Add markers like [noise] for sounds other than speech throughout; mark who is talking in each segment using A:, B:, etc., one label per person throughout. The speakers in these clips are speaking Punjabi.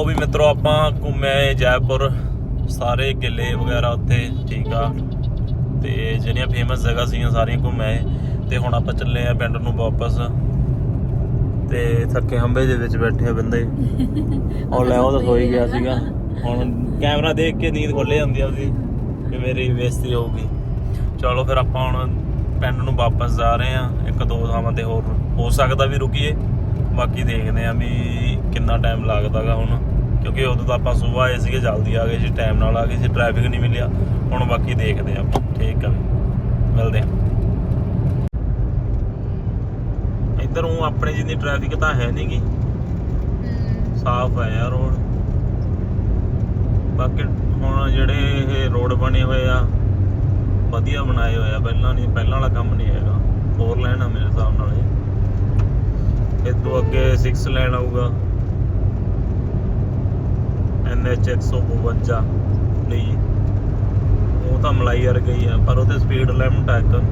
A: ਲਓ ਵੀ ਮਿੱਤਰੋ ਆਪਾਂ ਘੁੰਮੇ ਜੈਪੁਰ ਸਾਰੇ ਕਿਲੇ ਵਗੈਰਾ ਉੱਥੇ ਠੀਕ ਆ। ਤੇ ਜਿਹੜੀਆਂ ਫੇਮਸ ਜਗ੍ਹਾ ਸੀਗੀਆਂ ਸਾਰੀਆਂ ਘੁੰਮੇ ਤੇ ਹੁਣ ਆਪਾਂ ਚੱਲੇ ਆ ਪਿੰਡ ਨੂੰ ਵਾਪਸ। ਤੇ ਥੱਕੇ ਹੰਬੇ ਦੇ ਵਿੱਚ ਬੈਠੇ ਬੰਦੇ। [laughs] ਔਰ ਲੈ ਉਹ ਤਾਂ ਸੋਈ ਗਿਆ ਸੀਗਾ। [laughs] ਹੁਣ ਕੈਮਰਾ ਦੇਖ ਕੇ ਨੀਂਦ ਖੁੱਲੇ ਜਾਂਦੀ ਆ ਉਹਦੀ ਕਿ ਮੇਰੀ ਬੇਇੱਜ਼ਤੀ ਹੋਊਗੀ ਚਲੋ ਫਿਰ ਆਪਾਂ ਹੁਣ ਪਿੰਡ ਨੂੰ ਵਾਪਸ ਜਾ ਰਹੇ ਆ। ਇੱਕ ਦੋ ਥਾਵਾਂ ਤੇ ਹੋਰ ਹੋ ਸਕਦਾ ਵੀ ਰੁਕੀਏ। ਬਾਕੀ ਦੇਖਦੇ ਆ ਵੀ ਕਿੰਨਾ ਟਾਈਮ ਲੱਗਦਾਗਾ ਹੁਣ। ਕਿਉਂਕਿ ਉਦੋਂ ਤਾਂ ਆਪਾਂ ਸਵੇਰ ਆਏ ਸੀਗੇ, ਜਲਦੀ ਆ ਗਏ ਸੀ ਟਾਈਮ ਨਾਲ ਆ ਗਏ ਸੀ ਟ੍ਰੈਫਿਕ ਨਹੀਂ ਮਿਲਿਆ। ਹੁਣ ਬਾਕੀ ਦੇਖਦੇ ਆ ਆਪਾਂ, ਠੀਕ ਆ ਮਿਲਦੇ ਆ ਇੱਧਰ ਉਹ ਆਪਣੇ ਜਿੰਨੀ ਟ੍ਰੈਫਿਕ ਤਾਂ ਹੈ ਨਹੀਂਗੀ ਸਾਫ਼ ਹੈ ਯਾਰ ਰੋਡ ਬਾਕੀ ਹੁਣ ਜਿਹੜੇ ਇਹ ਰੋਡ ਬਣੇ ਹੋਏ ਆ, ਵਧੀਆ ਬਣਾਏ ਹੋਏ ਆ। ਪਹਿਲਾਂ ਨਹੀਂ ਪਹਿਲਾਂ ਵਾਲਾ ਕੰਮ ਨਹੀਂ ਹੈਗਾ। ਫੋਰ ਲਾਈਨ ਆ ਮੇਰੇ ਹਿਸਾਬ ਨਾਲ ਇਹ। ਤੋਂ ਅੱਗੇ 6 ਲਾਈਨ ਆਊਗਾ। NH 152 ਲਈ। ਉਹ ਤਾਂ ਮਲਾਈ ਵਰ ਗਈ ਆ, ਪਰ ਉਹਤੇ ਸਪੀਡ ਲਿਮਟ ਆ ਇੱਕ।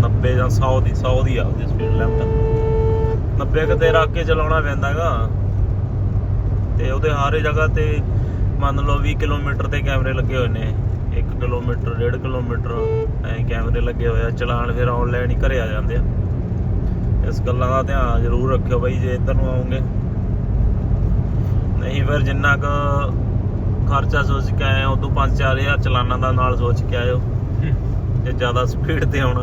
A: 90 ਜਾਂ 100 ਦੀ 100 ਦੀ ਆ ਉਹਦੀ ਸਪੀਡ ਲਿਮਟ 90 ਕਿਤੇ ਰੱਖ ਕੇ ਚਲਾਉਣਾ ਪੈਂਦਾਗਾ। ਤੇ ਉਹਦੇ ਹਾਰੇ ਜਗ੍ਹਾ ਤੇ ਮੰਨ ਲਓ 20 ਕਿਲੋਮੀਟਰ ਤੇ ਕੈਮਰੇ ਲੱਗੇ ਹੋਏ ਨੇ। 1 ਕਿਲੋਮੀਟਰ 1.5 ਕਿਲੋਮੀਟਰ ਐ ਕੈਮਰੇ ਲੱਗੇ ਹੋਏ ਆ। ਚਲਾਨ ਫਿਰ ਆਨਲਾਈਨ ਹੀ ਘਰੇ ਆ ਜਾਂਦੇ ਆ। ਇਸ ਗੱਲਾਂ ਦਾ ਧਿਆਨ ਜ਼ਰੂਰ ਰੱਖਿਓ ਬਾਈ, ਜੇ ਇੱਧਰ ਨੂੰ ਆਉਂਗੇ। ਫਿਰ ਜਿੰਨਾ ਕੁ ਖਰਚਾ ਸੋਚ ਕੇ ਆਏ ਉਦੋਂ 5-4000 ਚਲਾਨਾਂ ਦਾ ਨਾਲ ਸੋਚ ਕੇ ਆਇਓ। ਜੇ ਜ਼ਿਆਦਾ ਸਪੀਡ ਤੇ ਆਉਣਾ।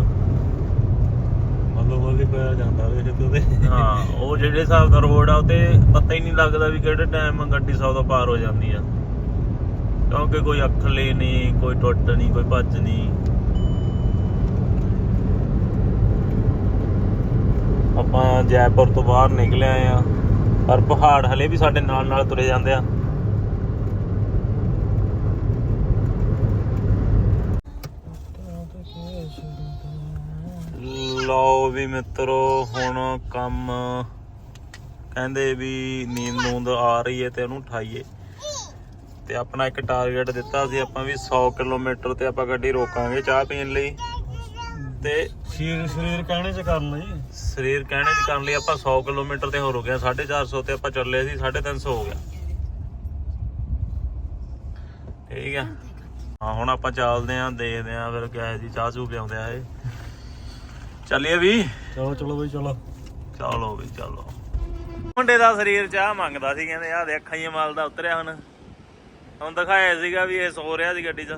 B: ਮਤਲਬ ਉਹਦੇ ਪਿਆ ਜਾਂਦਾ ਵੇ ਸਿੱਧੂ ਤੇ
A: ਹਾਂ ਉਹ ਜਿਹੜੇ ਹਿਸਾਬ ਦਾ ਰੋਡ ਆ ਉਹ ਤੇ ਪਤਾ ਹੀ ਨਹੀਂ ਲੱਗਦਾ ਵੀ ਕਿਹੜੇ ਟਾਈਮ ਗੱਡੀ 100 ਤੋਂ ਪਾਰ ਹੋ ਜਾਂਦੀ ਆ। ਕਿਉਂਕਿ ਕੋਈ ਅੱਖਲੇ ਨਹੀਂ ਕੋਈ ਟੁੱਟ ਨਹੀਂ ਕੋਈ ਭੱਜ ਨਹੀਂ। ਆਪਾਂ ਜੈਪੁਰ ਤੋਂ ਬਾਹਰ ਨਿਕਲੇ ਆਏ ਆ ਪਰ ਪਹਾੜ ਹਲੇ ਵੀ ਸਾਡੇ ਨਾਲ ਨਾਲ ਤੁਰੇ ਜਾਂਦੇ ਆ। ਲਓ ਵੀ ਮਿੱਤਰੋ, ਹੁਣ ਕੰਮ ਕਹਿੰਦੇ ਵੀ ਨੀਂਦ ਨੂੰਦ ਆ ਰਹੀ ਹੈ ਤੇ ਉਹਨੂੰ ਉਠਾਈਏ। ਤੇ ਆਪਣਾ ਇੱਕ ਟਾਰਗੇਟ ਦਿੱਤਾ ਸੀ, ਆਪਾਂ ਵੀ 100 ਕਿਲੋਮੀਟਰ ਤੇ ਆਪਾਂ ਗੱਡੀ ਰੋਕਾਂਗੇ ਚਾਹ ਪੀਣ ਲਈ। ਤੇ
B: ਸਰੀਰ ਸਰੀਰ ਕਹਿਣੇ ਚ ਕਰ ਲਈ।
A: ਸਰੀਰ ਕਹਿਣੇ ਦੀ ਕਰਨ ਲਈ ਆਪਾਂ 100 ਕਿਲੋਮੀਟਰ ਤੇ ਹੋ ਰੁਕੇ 450 ਤੇ ਆਪਾਂ ਚੱਲੇ ਸੀ 350 ਹੋ ਗਿਆ। ਠੀਕ ਆ। ਹਾਂ ਹੁਣ ਆਪਾਂ ਚੱਲਦੇ ਆਂ ਦੇਖਦੇ ਆਂ ਫਿਰ ਕਿਹਾ ਜੀ ਚਾਹ ਚੂ ਪਿਆਉਂਦੇ ਆ ਇਹ। ਚੱਲੀਏ ਵੀ?
B: ਚਲੋ ਚਲੋ ਬਈ ਚਲੋ।
A: ਚਲੋ ਵੀ ਚਲੋ। ਮੁੰਡੇ ਦਾ ਸਰੀਰ ਚਾਹ ਮੰਗਦਾ ਸੀ ਕਹਿੰਦੇ ਆ ਦੇ ਅੱਖਾਂ ਹੀ ਮਲਦਾ ਉਤਰਿਆ ਹੁਣ। ਹੁਣ ਦਿਖਾਇਆ ਸੀਗਾ ਵੀ ਇਹ ਸੋ ਰਿਹਾ ਸੀ ਗੱਡੀ 'ਚ।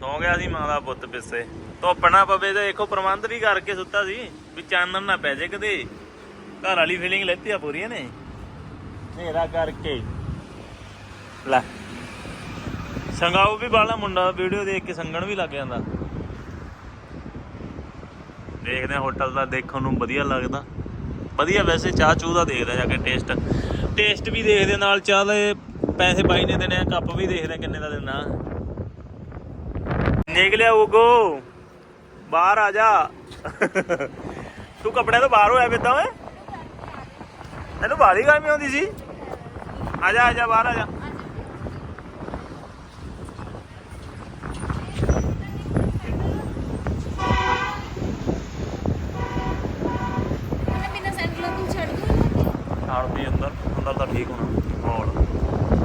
A: ਸੌ ਗਿਆ ਸੀ ਮਾਂ ਦਾ ਪੁੱਤ ਪਿੱਛੇ। ਧੁੱਪ ਨਾ ਪਵੇ ਤੇ ਦੇਖੋ ਪ੍ਰਬੰਧ ਵੀ ਕਰਕੇ ਸੁੱਤਾ ਸੀ, ਵੀ ਚਾਨਣ ਨਾ ਪੈ ਜੇ ਕਦੇ ਘਰ ਵਾਲੀ ਫੀਲਿੰਗ ਲੈਤੀ ਆ ਪੂਰੀ ਨੇ। ਹਨੇਰਾ ਕਰਕੇ। ਲੈ। ਸੰਗਾਉ ਵੀ ਬਾਲਾ ਮੁੰਡਾ ਵੀਡੀਓ ਦੇਖ ਕੇ ਸੰਗਣ ਵੀ ਲੱਗ ਜਾਂਦਾ। ਦੇਖਦੇ ਆ ਹੋਟਲ ਦਾ, ਦੇਖਣ ਨੂੰ ਵਧੀਆ ਲੱਗਦਾ। ਵਧੀਆ ਵੈਸੇ ਚਾਹ ਚੂਹ ਦਾ ਦੇਖਦਾ ਜਾ ਕੇ ਟੇਸਟ ਟੇਸਟ ਵੀ ਦੇਖਦੇ ਨਾਲ ਚਾਹ ਦੇ ਪੈਸੇ ਬਾਈ ਨੇ ਦੇਣੇ ਆ ਕੱਪ ਵੀ ਦੇਖਦੇ ਕਿੰਨੇ ਦਾ ਦੇਣਾ। ਨਿਕਲਿਆ ਉਗੋ ਬਾਹਰ ਆ ਜਾ। ਤੂੰ ਕੱਪੜਿਆਂ ਤੋਂ ਬਾਹਰ ਹੋਇਆ ਫਿਰਦਾ ਓਏ। ਤੈਨੂੰ ਬਾਹਰ ਹੀ ਗਰਮੀ ਆਉਂਦੀ ਸੀ। ਆ ਜਾ ਆ ਜਾ ਬਾਹਰ ਆ ਜਾ।
C: ਮੈਂ ਬਿਨਾਂ ਸੈਂਡਲਾਂ ਤੋਂ ਛੱਡ ਦੂੰ
A: ਨਾਲ ਵੀ ਅੰਦਰ ਅੰਦਰ ਤਾਂ ਠੀਕ ਹੋਣਾ ਮਾਹੌਲ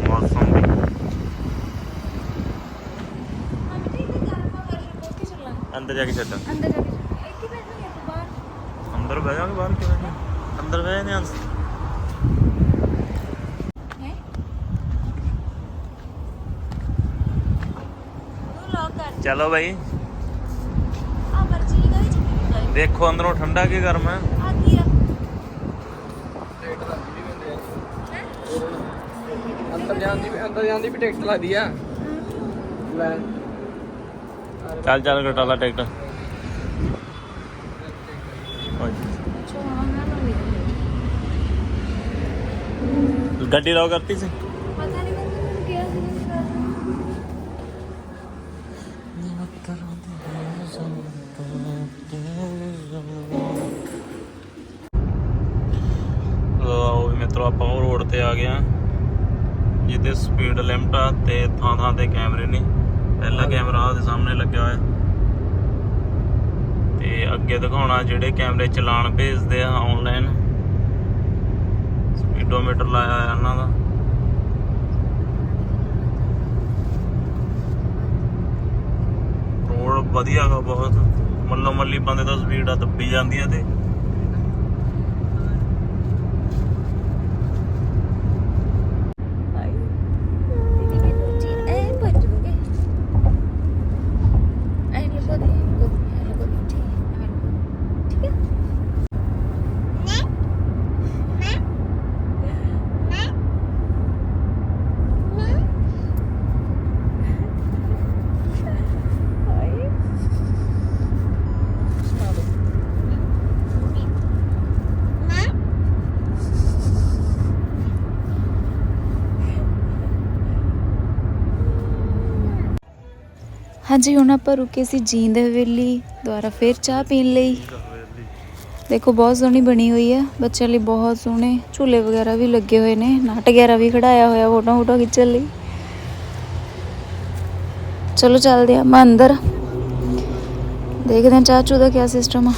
A: ਮੌਸਮ ਵੀ
C: ਹਾਂ ਬੇਟੇ ਇਹ ਕਰ ਪਾ ਵਰਸ਼ਨ ਕੋਸ ਕੇ ਚੱਲਾਂ
A: ਅੰਦਰ ਜਾ ਕੇ ਛੱਡ।
C: ਅੰਦਰ ਜਾ ਕੇ ਇੱਥੇ ਬੈਠ ਗਿਆ ਤੂੰ ਬਾਹਰ।
A: ਅੰਦਰ ਬਹਿ ਜਾਵਾਂਗੇ ਬਾਹਰ ਕਿਵੇਂ ਨਹੀਂ ਅੰਦਰ ਬਹਿ ਜਾਂਦੇ ਹਾਂ
C: ਹੈ? ਤੂੰ ਲੌਕ ਕਰ।
A: ਚਲੋ ਭਾਈ
C: ਆ ਮਰਜ਼ੀ ਦੀ ਕਰੀ ਚੱਕੀ ਗਈ
A: ਦੇਖੋ ਅੰਦਰੋਂ ਠੰਡਾ ਕੀ ਗਰਮ ਹੈ।
C: ਆ ਕੀ ਆ?
D: ਅੰਦਰ ਜਾਣ ਦੀ ਅੰਦਰ ਜਾਣ ਦੀ ਵੀ ਟਿਕਟ ਲੱਗਦੀ ਆ। ਲੈ।
A: ਚੱਲ ਚੱਲ ਕਟਾ ਲਾ ਟਿਕਟ। ਗੱਡੀ ਰੋ ਕਰਤੀ ਸੀ?
C: ਪਤਾ ਨਹੀਂ ਮੈਨੂੰ ਕਿਹਾ ਸੀ
A: ਲਓ ਵੀ ਮਿੱਤਰੋ ਆਪਾਂ ਰੋਡ ਤੇ ਆ ਗਏ ਆ ਜਿੱਥੇ ਸਪੀਡ ਲਿਮਟ ਆ ਤੇ ਥਾਂ ਥਾਂ ਤੇ ਕੈਮਰੇ ਨੇ। ਪਹਿਲਾ ਕੈਮਰਾ ਉਹਦੇ ਸਾਹਮਣੇ ਲੱਗਿਆ ਹੋਇਆ। ਤੇ ਅੱਗੇ ਦਿਖਾਉਣਾ ਜਿਹੜੇ ਕੈਮਰੇ ਚਲਾਨ ਭੇਜਦੇ ਆ ਆਨਲਾਈਨ ਸਪੀਡੋਮੀਟਰ ਲਾਇਆ ਹੋਇਆ ਇਹਨਾਂ ਦਾ। ਰੋਡ ਵਧੀਆ ਗਾ ਬਹੁਤ। ਮੱਲੋ ਮੱਲੀ ਬੰਦੇ ਦਾ ਸਪੀਡ ਆ, ਦੱਬੀ ਜਾਂਦੀ ਆ ਤੇ।
C: ਹਾਂਜੀ, ਹੁਣ ਆਪਾਂ ਰੁਕੇ ਸੀ ਜੀਂਦ ਹਵੇਲੀ ਦੁਆਰਾ ਫੇਰ ਚਾਹ ਪੀਣ ਲਈ। ਦੇਖੋ, ਬਹੁਤ ਸੋਹਣੀ ਬਣੀ ਹੋਈ ਹੈ ਬੱਚਿਆਂ ਲਈ ਬਹੁਤ ਸੋਹਣੇ। ਝੂਲੇ ਵਗੈਰਾ ਵੀ ਲੱਗੇ ਹੋਏ ਨੇ, ਨਾਟ ਵਗੈਰਾ ਵੀ ਖੜਾਇਆ ਹੋਇਆ ਫੋਟੋ ਫੋਟੋ ਖਿੱਚਣ ਲਈ। ਚਲੋ, ਚੱਲਦੇ ਆ ਮੈਂ ਅੰਦਰ। ਦੇਖਦੇ ਹਾਂ ਚਾਹ ਚੂ ਦਾ ਕੀ ਸਿਸਟਮ ਆ।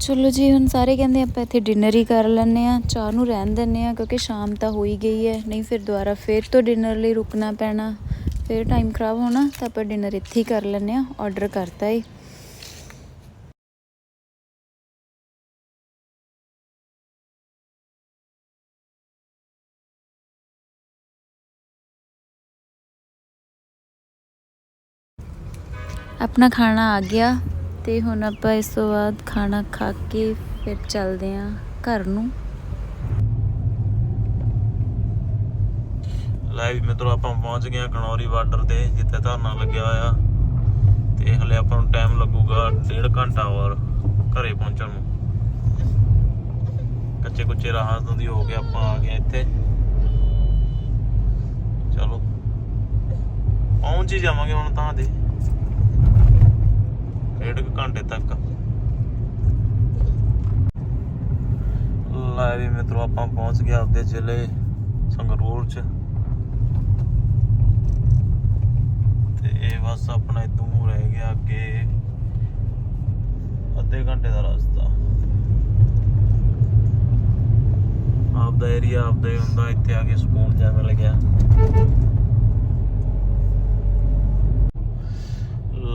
C: ਚਲੋ ਜੀ, ਹੁਣ ਸਾਰੇ ਕਹਿੰਦੇ ਆਪਾਂ ਇੱਥੇ ਡਿਨਰ ਹੀ ਕਰ ਲੈਂਦੇ ਆ ਚਾਹ ਨੂੰ ਰਹਿਣ ਦਿੰਦੇ ਆ ਕਿਉਂਕਿ ਸ਼ਾਮ ਤਾਂ ਹੋ ਹੀ ਗਈ ਹੈ। ਨਹੀਂ, ਫਿਰ ਦੁਬਾਰਾ ਫੇਰ ਤੋਂ ਡਿਨਰ ਲਈ ਰੁਕਣਾ ਪੈਣਾ। ਫਿਰ ਟਾਈਮ ਖਰਾਬ ਹੋਣਾ, ਤਾਂ ਆਪਾਂ ਡਿਨਰ ਇੱਥੇ ਹੀ ਕਰ ਲੈਂਦੇ ਆ ਆਰਡਰ ਕਰਤਾ ਏ। ਆਪਣਾ ਖਾਣਾ ਆ ਗਿਆ, ਤੇ ਹੁਣ ਆਪਾਂ ਇਸ ਤੋਂ ਬਾਅਦ ਖਾਣਾ ਖਾ ਕੇ ਫਿਰ ਚੱਲਦੇ ਆਂ ਘਰ ਨੂੰ।
A: ਲੈ ਵੀ ਮਿੱਤਰੋ, ਆਪਾਂ ਪਹੁੰਚ ਗਏ ਆ ਕਨੌਰੀ ਬਾਰਡਰ ਤੇ, ਜਿੱਥੇ ਧਰਨਾ ਲੱਗਿਆ ਹੋਇਆ। ਤੇ ਹਲੇ ਆਪਾਂ ਨੂੰ ਟਾਈਮ ਲੱਗੂਗਾ ਡੇਢ ਘੰਟਾ ਹੋਰ ਘਰੇ ਪਹੁੰਚਣ ਨੂੰ। ਕੱਚੇ ਕੁੱਚੇ ਰਾਹਾਂ ਤੋਂ ਦੀ ਹੋ ਕੇ ਆਪਾਂ ਆ ਗਏ ਇੱਥੇ। ਚਲੋ। ਪਹੁੰਚ ਹੀ ਜਾਵਾਂਗੇ ਹੁਣ ਤਾਂ ਦੇ ਡੇਢ ਕੁ ਘੰਟੇ ਤੱਕ। ਲੈ ਵੀ ਮਿੱਤਰੋ, ਆਪਾਂ ਪਹੁੰਚ ਗਏ ਆਪਦੇ ਜ਼ਿਲ੍ਹੇ ਸੰਗਰੂਰ ਚ ਤੇ ਇਹ ਬਸ ਆਪਣਾ ਇਦੋਂ ਰਹਿ ਗਿਆ ਅੱਗੇ। ਅੱਧੇ ਘੰਟੇ ਦਾ ਰਸਤਾ। ਆਪਦਾ ਏਰੀਆ ਆਪਦਾ ਹੀ ਹੁੰਦਾ, ਇੱਥੇ ਆ ਕੇ ਸਕੂਨ ਜਿਹਾ ਮਿਲ ਗਿਆ।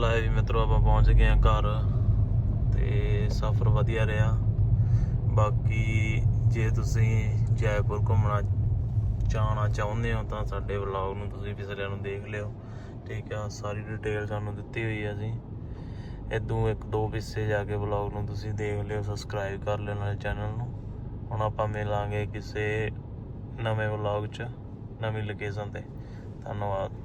A: ਲੈ ਮਿੱਤਰੋ, ਆਪਾਂ ਪਹੁੰਚ ਗਏ ਆ ਘਰ ਤੇ ਸਫ਼ਰ ਵਧੀਆ ਰਿਹਾ। ਬਾਕੀ ਜੇ ਤੁਸੀਂ ਜੈਪੁਰ ਘੁੰਮਣਾ ਜਾਣਾ ਚਾਹੁੰਦੇ ਹੋ ਤਾਂ ਸਾਡੇ ਵਲੌਗ ਨੂੰ ਤੁਸੀਂ ਪਿਛਲਿਆਂ ਨੂੰ ਦੇਖ ਲਿਓ। ਠੀਕ ਆ, ਸਾਰੀ ਡਿਟੇਲ ਸਾਨੂੰ ਦਿੱਤੀ ਹੋਈ ਹੈ ਅਸੀਂ। ਇਦੋਂ ਇੱਕ ਦੋ ਪਿੱਛੇ ਜਾ ਕੇ ਵਲੌਗ ਨੂੰ ਤੁਸੀਂ ਦੇਖ ਲਿਓ ਸਬਸਕ੍ਰਾਈਬ ਕਰ ਲੈਣਾ ਚੈਨਲ ਨੂੰ। ਹੁਣ ਆਪਾਂ ਮਿਲਾਂਗੇ ਕਿਸੇ ਨਵੇਂ ਵਲੌਗ 'ਚ, ਨਵੀਂ ਲੋਕੇਸ਼ਨ ਤੇ। ਧੰਨਵਾਦ।